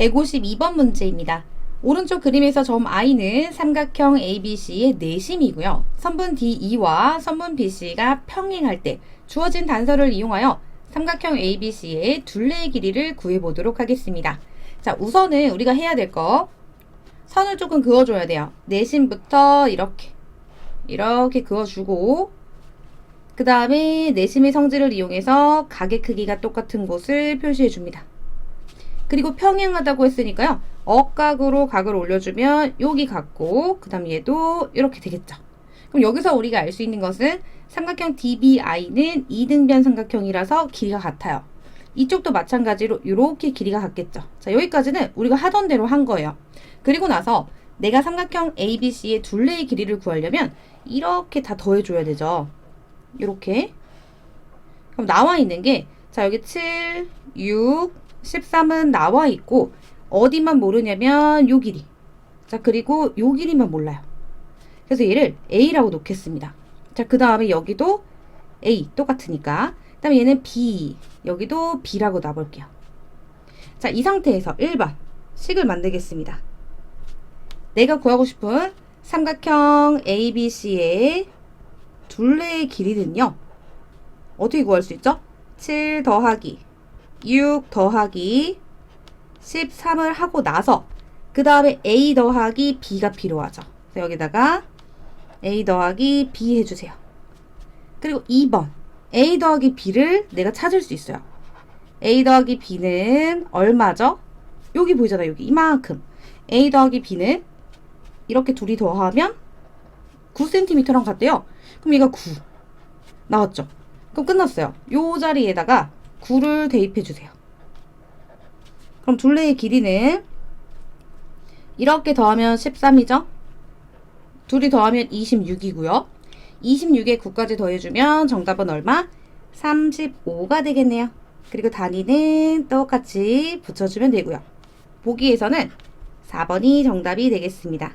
152번 문제입니다. 오른쪽 그림에서 점 I는 삼각형 ABC의 내심이고요. 선분 DE와 선분 BC가 평행할 때 주어진 단서를 이용하여 삼각형 ABC의 둘레의 길이를 구해보도록 하겠습니다. 자, 우선은 우리가 해야 될 거 선을 조금 그어줘야 돼요. 내심부터 이렇게 이렇게 그어주고 그 다음에 내심의 성질을 이용해서 각의 크기가 똑같은 곳을 표시해 줍니다. 그리고 평행하다고 했으니까요. 억각으로 각을 올려주면 여기 같고 그 다음 얘도 이렇게 되겠죠. 그럼 여기서 우리가 알 수 있는 것은 삼각형 DBI는 이등변 삼각형이라서 길이가 같아요. 이쪽도 마찬가지로 이렇게 길이가 같겠죠. 자 여기까지는 우리가 하던 대로 한 거예요. 그리고 나서 내가 삼각형 ABC의 둘레의 길이를 구하려면 이렇게 다 더해줘야 되죠. 이렇게 그럼 나와 있는 게 자 여기 7, 6, 13은 나와 있고 어디만 모르냐면 요 길이. 자 그리고 요 길이만 몰라요. 그래서 얘를 A라고 놓겠습니다. 자 그 다음에 여기도 A 똑같으니까. 그 다음에 얘는 B. 여기도 B라고 놔볼게요. 자 이 상태에서 1번 식을 만들겠습니다. 내가 구하고 싶은 삼각형 ABC의 둘레의 길이는요. 어떻게 구할 수 있죠? 7 더하기 6 더하기 13을 하고 나서 그 다음에 A 더하기 B가 필요하죠. 여기다가 A 더하기 B 해주세요. 그리고 2번 A 더하기 B를 내가 찾을 수 있어요. A 더하기 B는 얼마죠? 여기 보이잖아요. 여기 이만큼. A 더하기 B는 이렇게 둘이 더하면 9cm랑 같대요. 그럼 얘가 9 나왔죠? 그럼 끝났어요. 요 자리에다가 9를 대입해 주세요. 그럼 둘레의 길이는 이렇게 더하면 13이죠? 둘이 더하면 26이고요. 26에 9까지 더해주면 정답은 얼마? 35가 되겠네요. 그리고 단위는 똑같이 붙여주면 되고요. 보기에서는 4번이 정답이 되겠습니다.